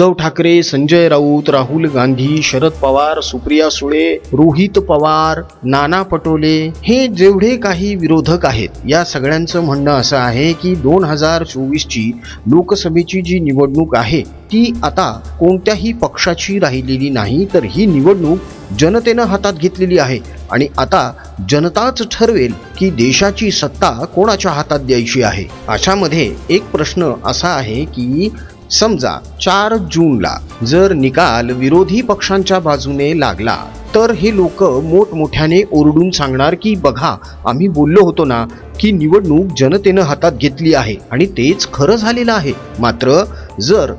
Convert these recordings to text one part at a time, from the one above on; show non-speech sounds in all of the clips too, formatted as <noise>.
उद्धव ठाकरे संजय राऊत राहुल गांधी शरद पवार सुप्रिया सुळे रोहित पवार नाना पटोले हे जेवढे काही विरोधक आहेत या सगळ्यांचं म्हणणं असं आहे की दोन हजार चोवीसची लोकसभेची जी निवडणूक आहे ती आता कोणत्याही पक्षाची राहिलेली नाही तर ही निवडणूक जनतेनं हातात घेतलेली आहे. आणि आता जनताच ठरवेल की देशाची सत्ता कोणाच्या हातात द्यायची आहे. अशामध्ये एक प्रश्न असा आहे की समजा चार जूनला जर निकाल विरोधी पक्षांच्या बाजूने लागला तर हे लोक मोठमोठ्याने ओरडून सांगणार की बघा आम्ही बोललो होतो ना की निवडणूक जनतेनं हातात घेतली आहे आणि तेच खरं झालेलं आहे. मात्र जर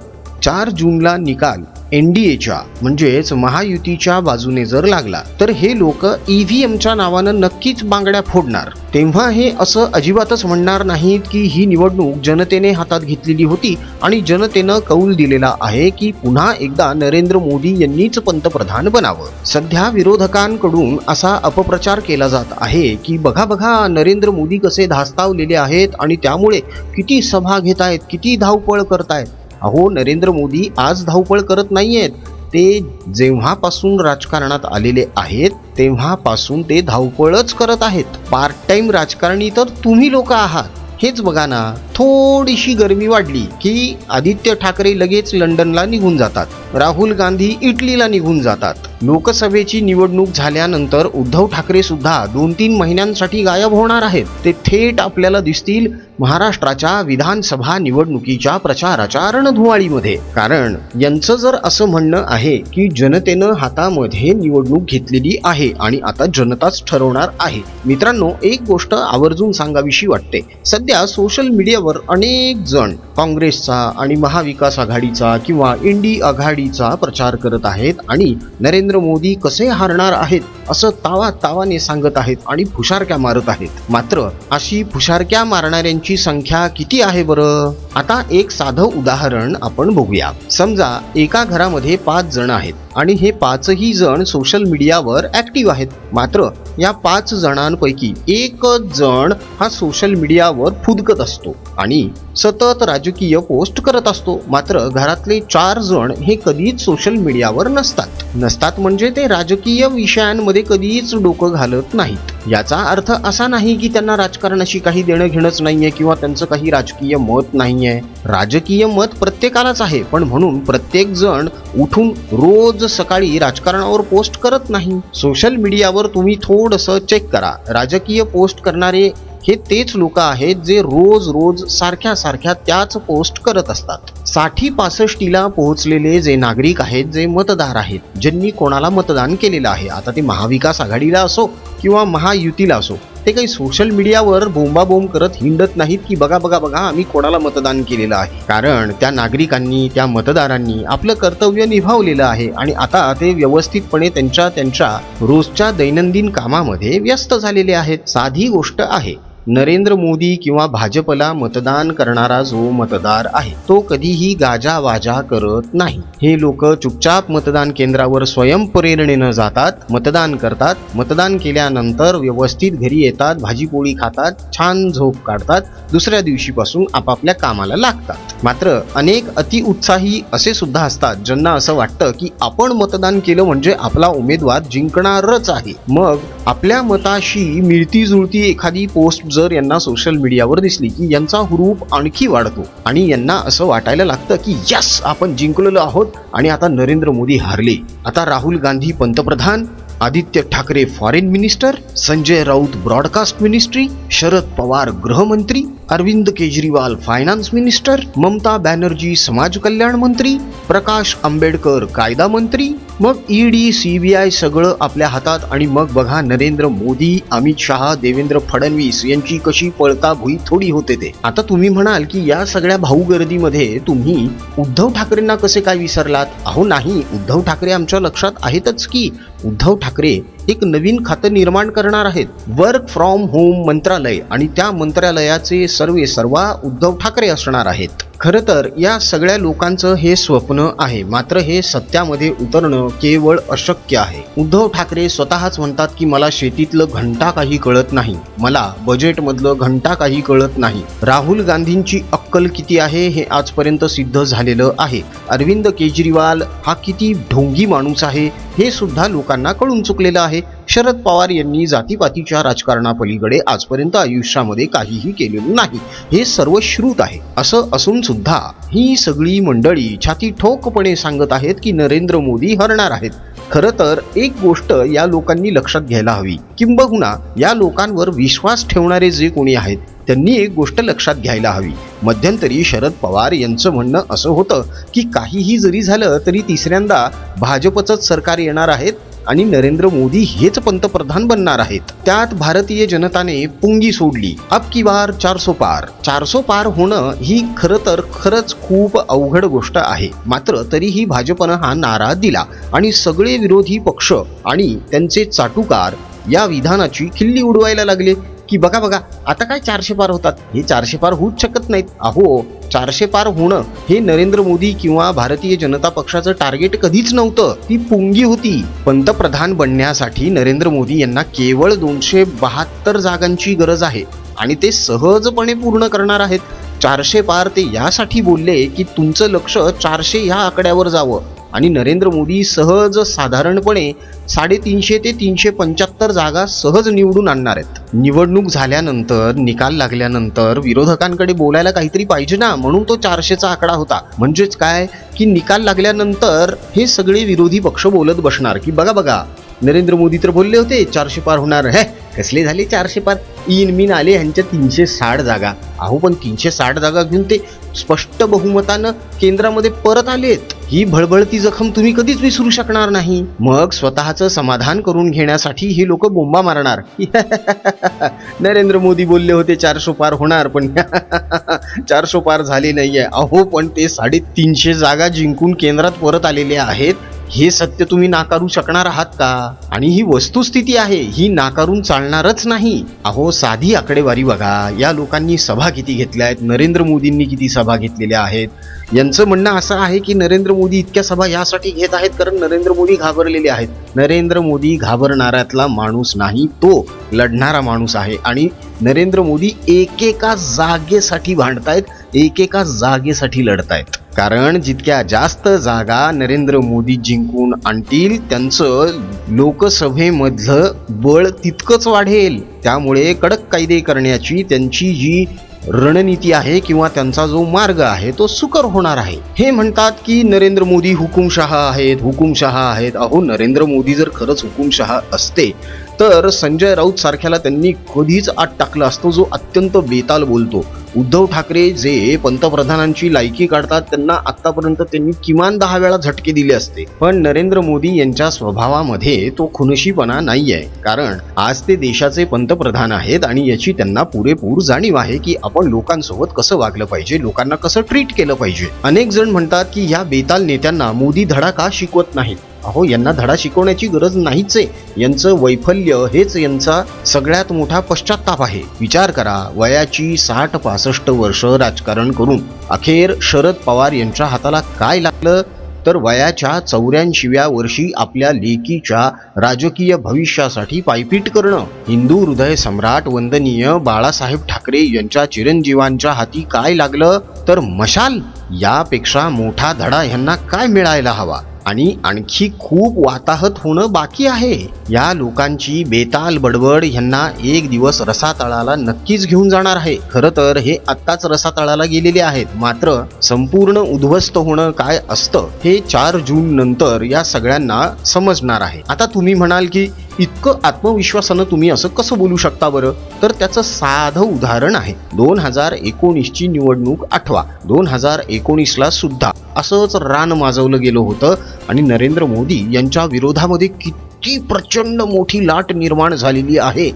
चार जूनला निकाल एन डी एच्या म्हणजेच महायुतीच्या बाजूने जर लागला तर हे लोक ई व्ही एमच्या नावानं नक्कीच बांगड्या फोडणार. तेव्हा हे असं अजिबातच म्हणणार नाहीत की ही निवडणूक जनतेने हातात घेतलेली होती आणि जनतेनं कौल दिलेला आहे की पुन्हा एकदा नरेंद्र मोदी यांनीच पंतप्रधान बनावं. सध्या विरोधकांकडून असा अपप्रचार केला जात आहे की बघा बघा नरेंद्र मोदी कसे धास्तावलेले आहेत आणि त्यामुळे किती सभा घेत आहेत किती धावपळ करतायत. अहो नरेंद्र मोदी आज धावपळ करत नाहीयेत. ते जेव्हापासून राजकारणात आलेले आहेत तेव्हापासून ते धावपळच करत आहेत. पार्ट टाइम राजकारणी तर तुम्ही लोक आहात. हेच बघा ना थोडीशी गरमी वाढली की आदित्य ठाकरे लगेच लंडनला निघून जातात. राहुल गांधी इटलीला निघून जातात. लोकसभेची निवडणूक झाल्यानंतर उद्धव ठाकरे सुद्धा दोन तीन महिन्यांसाठी गायब होणार आहेत. ते थेट आपल्याला दिसतील महाराष्ट्राच्या विधानसभा निवडणुकीच्या प्रचाराच्या रणधुवाळीमध्ये. कारण यांचं जर असं म्हणणं आहे की जनतेनं हातामध्ये निवडणूक घेतलेली आहे आणि आता जनताच ठरवणार आहे. मित्रांनो एक गोष्ट आवर्जून सांगावीशी वाटते. सध्या सोशल मीडियावर अनेक जण काँग्रेसचा आणि महाविकास आघाडीचा किंवा इंडी आघाडीचा प्रचार करत आहेत आणि नरेंद्र नरेंद्र मोदी कसे हारणार आहेत असं तावा तावाने सांगत आहेत आणि फुशारक्या मारत आहेत. मात्र अशी फुशारक्या मारणाऱ्यांची संख्या किती आहे बरं? आता एक साधं उदाहरण आपण बघूया. समजा एका घरामध्ये पाच जण आहेत. आणि हे पाचही जण सोशल मीडियावर ऍक्टिव्ह आहेत. मात्र या पाच जणांपैकी एकच जण हा सोशल मीडियावर फुदकत असतो आणि सतत राजकीय पोस्ट करत असतो. मात्र घरातले चार जण हे कधीच सोशल मीडियावर नसतात. नसतात म्हणजे ते राजकीय विषयांमध्ये कधीच डोकं घालत नाहीत. याचा अर्थ असा नाही की त्यांना राजकारणाशी काही देणं घेणंच नाहीये किंवा त्यांचं काही राजकीय मत नाहीये. राजकीय मत प्रत्येकालाच आहे. पण म्हणून प्रत्येक जण उठून रोज रोज सकाळी राजकारणावर पोस्ट करत नाही. सोशल मीडियावर तुम्ही थोडंसं चेक करा. राजकीय पोस्ट करणारे हे तेच लोक आहेत जे रोज रोज सारख्या सारख्या त्याच पोस्ट करत असतात. साठी पासष्टीला पोहोचलेले जे नागरिक आहेत जे मतदार आहेत ज्यांनी कोणाला मतदान केलेलं आहे आता ते महाविकास आघाडीला असो किंवा महायुतीला असो ते काही सोशल मीडियावर बोंबाबोंब करत हिंडत नाहीत की बघा बघा बघा आम्ही कोणाला मतदान केलेलं आहे. कारण त्या नागरिकांनी त्या मतदारांनी आपलं कर्तव्य निभावलेलं आहे आणि आता ते व्यवस्थितपणे त्यांच्या त्यांच्या रोजच्या दैनंदिन कामामध्ये व्यस्त झालेले आहेत. साधी गोष्ट आहे. नरेंद्र मोदी किंवा भाजपला मतदान करणारा जो मतदार आहे तो कधीही गाजा वाजा करत नाही. हे लोक चुपचाप मतदान केंद्रावर स्वयंप्रेरणेनं जातात मतदान करतात मतदान केल्यानंतर व्यवस्थित घरी येतात भाजीपोळी खातात छान झोप काढतात दुसऱ्या दिवशीपासून आपापल्या कामाला लागतात. मात्र अनेक अतिउत्साही असे सुद्धा असतात ज्यांना असं वाटतं की आपण मतदान केलं म्हणजे आपला उमेदवार जिंकणारच आहे. मग आपल्या मताशी मिळती जुळती एखादी पोस्ट जर यांना सोशल मीडियावर दिसली की यांचा हुरूप आणखी वाढतो आणि यांना असं वाटायला लागतं की यस आपण जिंकलेलो आहोत आणि आता नरेंद्र मोदी हारले. आता राहुल गांधी पंतप्रधान Aditya Thackeray foreign minister Sanjay Raut broadcast ministry Sharad Pawar गृहमंत्री अरविंद केजरीवाल फायनान्स मिनिस्टर ममता बॅनर्जी समाज कल्याण मंत्री प्रकाश आंबेडकर कायदा मंत्री मग ईडी सीबीआय सगळं आपल्या हातात आणि मग बघा नरेंद्र मोदी अमित शहा देवेंद्र फडणवीस यांची कशी पळताभुई थोडी होते ते. आता तुम्ही म्हणाल की या सगळ्या भाऊगर्दीमध्ये तुम्ही उद्धव ठाकरेंना कसे काय विसरलात? अहो नाही उद्धव ठाकरे आमच्या लक्षात आहेतच की उद्धव ठाकरे एक नवीन खातं निर्माण करणार आहेत. वर्क फ्रॉम होम मंत्रालय आणि त्या मंत्रालयाचे सर्वे सर्वा उद्धव ठाकरे असणार आहेत. खरं तर या सगळ्या लोकांचं हे स्वप्न आहे. मात्र हे सत्यामध्ये उतरणं केवळ अशक्य आहे. उद्धव ठाकरे स्वतःच म्हणतात की मला शेतीतलं घंटा काही कळत नाही. मला बजेटमधलं घंटा काही कळत नाही. राहुल गांधींची अक्कल किती आहे हे आजपर्यंत सिद्ध झालेलं आहे. अरविंद केजरीवाल हा किती ढोंगी माणूस आहे हे सुद्धा लोकांना कळून चुकलेलं आहे. शरद पवार यांनी जातीपातीच्या राजकारणापलीकडे आजपर्यंत आयुष्यामध्ये काहीही केलेलं नाही. हे सर्व श्रुत आहे. असं असून सुद्धा ही सगळी मंडळी छाती ठोकपणे सांगत आहेत की नरेंद्र मोदी हरणार आहेत. खरं तर एक गोष्ट या लोकांनी लक्षात घ्यायला हवी. किंबहुना या लोकांवर विश्वास ठेवणारे जे कोणी आहेत त्यांनी एक गोष्ट लक्षात घ्यायला हवी. मध्यंतरी शरद पवार यांचं म्हणणं असं होतं की काहीही जरी झालं तरी तिसऱ्यांदा भाजपचंच सरकार येणार आहेत आणि नरेंद्र मोदी हेच पंतप्रधान बनणार आहेत. त्यात भारतीय जनताने पुंगी सोडली. अब की बार चारसो पार. चारसो पार होणं ही खरं तर खरंच खूप अवघड गोष्ट आहे. मात्र तरीही भाजपनं हा नारा दिला आणि सगळे विरोधी पक्ष आणि त्यांचे चाटुकार या विधानाची खिल्ली उडवायला लागले. की बघा बघा आता काय चारशे पार होतात? हे चारशे पार होऊच शकत नाहीत. अहो चारशे पार होणं हे नरेंद्र मोदी किंवा भारतीय जनता पक्षाचं टार्गेट कधीच नव्हतं. ती पुंगी होती. पंतप्रधान बनण्यासाठी नरेंद्र मोदी यांना केवळ दोनशे बहात्तर जागांची गरज आहे आणि ते सहजपणे पूर्ण करणार आहेत. चारशे पार ते यासाठी बोलले की तुमचं लक्ष चारशे ह्या आकड्यावर जावं. आणि नरेंद्र मोदी सहज साधारणपणे साडेतीनशे ते तीनशे पंच्याहत्तर जागा सहज निवडून आणणार आहेत. निवडणूक झाल्यानंतर निकाल लागल्यानंतर विरोधकांकडे बोलायला काहीतरी पाहिजे ना म्हणून तो चारशेचा आकडा होता. म्हणजेच काय? की निकाल लागल्यानंतर हे सगळे विरोधी पक्ष बोलत बसणार. की बघा बघा नरेंद्र मोदी तर बोलले होते चारशे पार होणार हे. कसले झाले चारशे पार? इन मिन आले ह्यांच्या तीनशे साठ जागा. अहो पण तीनशे साठ जागा घेऊन ते स्पष्ट बहुमतानं केंद्रामध्ये परत आलेत. ही भळभळती जखम तुम्ही कधीच विसरू शकणार नाही. मग स्वतःचं समाधान करून घेण्यासाठी ही लोक बोंबा मारणार. <laughs> नरेंद्र मोदी बोलले होते चारशे पार होणार पण <laughs> चारशे पार झाले नाहीये. अहो पण ते साडेतीनशे जागा जिंकून केंद्रात परत आलेले आहेत. हे सत्य तुम्ही नाकारू शकणार आहात का? आणि ही वस्तुस्थिती आहे ही नाकारून चालणारच नाही. अहो साधी आकडेवारी बघा. या लोकांनी सभा किती घेतल्या आहेत? नरेंद्र मोदींनी किती सभा घेतलेल्या आहेत? यांचं म्हणणं असं आहे की नरेंद्र मोदी इतक्या सभा यासाठी घेत आहेत कारण नरेंद्र मोदी घाबरलेले आहेत. नरेंद्र मोदी घाबरणाऱ्यातला माणूस नाही तो लढणारा माणूस आहे. आणि नरेंद्र मोदी एकेका जागेसाठी भांडतायत एकेका जागेसाठी लढतायत. कारण जितक्या जास्त जागा नरेंद्र मोदी जिंकून आणतील त्यांचं लोकसभेमधलं बळ तितकंच वाढेल. त्यामुळे कडक कायदे करण्याची त्यांची जी रणनीती आहे किंवा त्यांचा जो मार्ग आहे तो सुकर होणार आहे. हे म्हणतात की नरेंद्र मोदी हुकुमशहा आहेत हुकुमशहा आहेत. अहो नरेंद्र मोदी जर खरंच हुकुमशहा असते तर संजय राऊत सारख्याला त्यांनी कधीच आत टाकला असतो जो अत्यंत बेताल बोलतो. उद्धव ठाकरे जे पंतप्रधानांची लायकी काढतात त्यांना आतापर्यंत त्यांनी किमान दहा वेळा झटके दिले असते. पण नरेंद्र मोदी यांच्या स्वभावामध्ये तो खुनशीपणा आहे कारण आज ते देशाचे पंतप्रधान आहेत आणि याची त्यांना पुरेपूर जाणीव आहे की आपण लोकांसोबत कसं वागलं पाहिजे लोकांना कसं ट्रीट केलं पाहिजे. अनेक जण म्हणतात की या बेताल नेत्यांना मोदी धडा का शिकवत नाहीत. अहो यांना धडा शिकवण्याची गरज नाहीच. आहे यांचं वैफल्य हेच यांचा सगळ्यात मोठा पश्चाताप आहे. विचार करा वयाची साठ पासष्ट वर्ष राजकारण करून. अखेर शरद पवार यांच्या हाताला काय लागलं? तर वयाच्या चौऱ्याऐंशीव्या वर्षी आपल्या लेकीच्या राजकीय भविष्यासाठी पायपीट करणं. हिंदू हृदय सम्राट वंदनीय बाळासाहेब ठाकरे यांच्या चिरंजीवांच्या हाती काय लागलं? तर मशाल! यापेक्षा मोठा धडा ह्यांना काय मिळायला हवा? आणि आणखी खूप वाताहत होणं बाकी आहे. या लोकांची बेताल बडबड ह्यांना एक दिवस रसातळाला नक्कीच घेऊन जाणार आहे. खरं तर हे आत्ताच रसातळाला गेलेले आहेत. मात्र संपूर्ण उद्ध्वस्त होणं काय असतं हे चार जून नंतर या सगळ्यांना समजणार आहे. आता तुम्ही म्हणाल की इतकं आत्मविश्वासानं तुम्ही असं कसं बोलू शकता बरं? तर त्याचं साधं उदाहरण आहे. दोन हजार एकोणीसची निवडणूक आठवा. दोन हजार एकोणीसला सुद्धा असंच रान माजवलं गेलं होतं आणि नरेंद्र मोदी यांच्या विरोधामध्ये किती इतकी प्रचंड मोठी लाट निर्माण झालेली आहे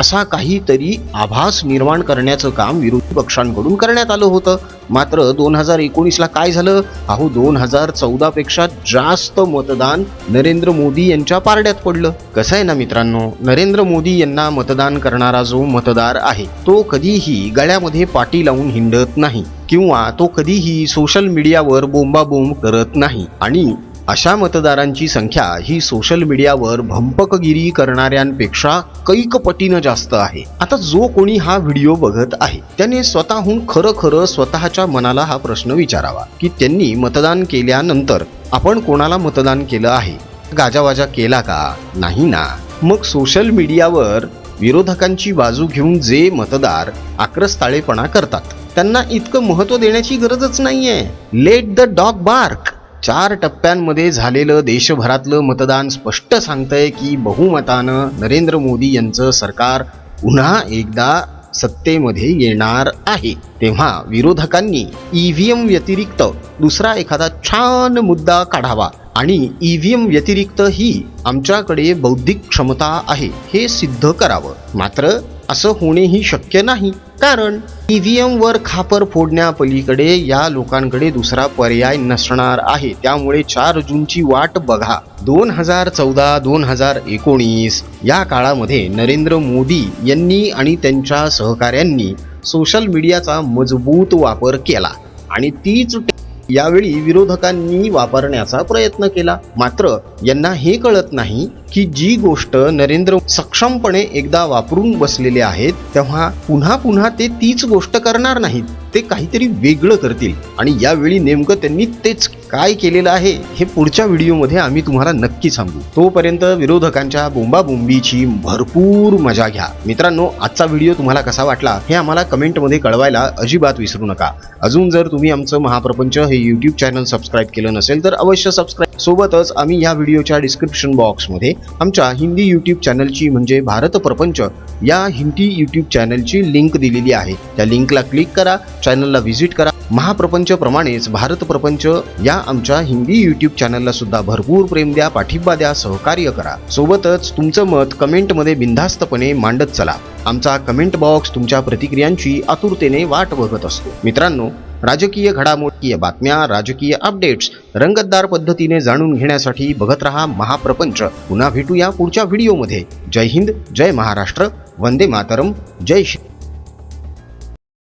असा काहीतरी आभास निर्माण करण्याचं काम विरोधी पक्षांकडून करण्यात आलं होतं. मात्र दोन हजार एकोणीसला काय झालं? अहो दोन हजार चौदापेक्षा जास्त मतदान नरेंद्र मोदी यांच्या पारड्यात पडलं. कसं आहे ना मित्रांनो? नरेंद्र मोदी यांना मतदान करणारा जो मतदार आहे तो कधीही गळ्यामध्ये पाटी लावून हिंडत नाही किंवा तो कधीही सोशल मीडियावर बोंबाबोंब करत नाही. आणि अशा मतदारांची संख्या ही सोशल मीडियावर भंपकगिरी करणाऱ्यांपेक्षा कैक पटीनं जास्त आहे. आता जो कोणी हा व्हिडिओ बघत आहे त्याने स्वतःहून खरं खरं स्वतःच्या मनाला हा प्रश्न विचारावा की त्यांनी मतदान केल्यानंतर आपण कोणाला मतदान केलं आहे? गाजावाजा केला का? नाही ना. मग सोशल मीडियावर विरोधकांची बाजू घेऊन जे मतदार आक्रस्ताळेपणा करतात त्यांना इतकं महत्त्व देण्याची गरजच नाहीये. लेट द डॉग बार्क चार टप्प्यांमध्ये झालेलं देशभरातलं मतदान स्पष्ट सांगतंय की बहुमतानं नरेंद्र मोदी यांचं सरकार पुन्हा एकदा सत्तेमध्ये येणार आहे. तेव्हा विरोधकांनी ईव्हीएम व्यतिरिक्त दुसरा एखादा छान मुद्दा काढावा आणि ईव्हीएम व्यतिरिक्त ही आमच्याकडे बौद्धिक क्षमता आहे हे सिद्ध करावं. मात्र असं होणेही शक्य नाही. कारण ईव्हीएम वर खापर फोडण्यापलीकडे या लोकांकडे दुसरा पर्याय नसणार आहे. त्यामुळे चार जूनची वाट बघा. दोन हजार चौदा दोन हजार एकोणीस या काळामध्ये नरेंद्र मोदी यांनी आणि त्यांच्या सहकाऱ्यांनी सोशल मीडियाचा मजबूत वापर केला. आणि तीच यावेळी विरोधकांनी वापरण्याचा प्रयत्न केला. मात्र यांना हे कळत नाही की जी गोष्ट नरेंद्र सक्षमपणे एकदा वापरून बसलेले आहेत तेव्हा पुन्हा पुन्हा ते तीच गोष्ट करणार नाहीत. ते काहीतरी वेगळं करतील. आणि यावेळी नेमकं त्यांनी तेच काय केलेलं आहे हे पुढच्या व्हिडिओमध्ये आम्ही तुम्हाला नक्की सांगू. तोपर्यंत विरोधकांच्या बोंबाबोंबीची भरपूर मजा घ्या. मित्रांनो आजचा व्हिडिओ तुम्हाला कसा वाटला हे आम्हाला कमेंटमध्ये कळवायला अजिबात विसरू नका. अजून जर तुम्ही आमचं महाप्रपंच हे यूट्यूब चॅनल सबस्क्राईब केलं नसेल तर अवश्य सबस्क्राईब सोबतच आम्ही या व्हिडिओच्या डिस्क्रिप्शन बॉक्समध्ये आमच्या हिंदी यूट्यूब चॅनलची म्हणजे भारत प्रपंच या हिंदी यूट्यूब चॅनलची लिंक दिलेली आहे. त्या लिंकला क्लिक करा चॅनलला व्हिजिट करा. महाप्रपंच प्रमाणेच भारत प्रपंच या आमच्या हिंदी यूट्यूब चॅनलला सुद्धा भरपूर प्रेम द्या पाठिंबा द्या सहकार्य करा. सोबतच तुमचं मत कमेंटमध्ये बिनधास्तपणे मांडत चला. आमचा कमेंट बॉक्स तुमच्या प्रतिक्रियांची आतुरतेने वाट बघत असतो. मित्रांनो राजकीय घडामोडकीय बातम्या राजकीय अपडेट्स रंगतदार पद्धतीने जाणून घेण्यासाठी बघत रहा महाप्रपंच. पुन्हा भेटूया पुढच्या व्हिडिओमध्ये जय हिंद जय महाराष्ट्र वंदे मातरम जय श्री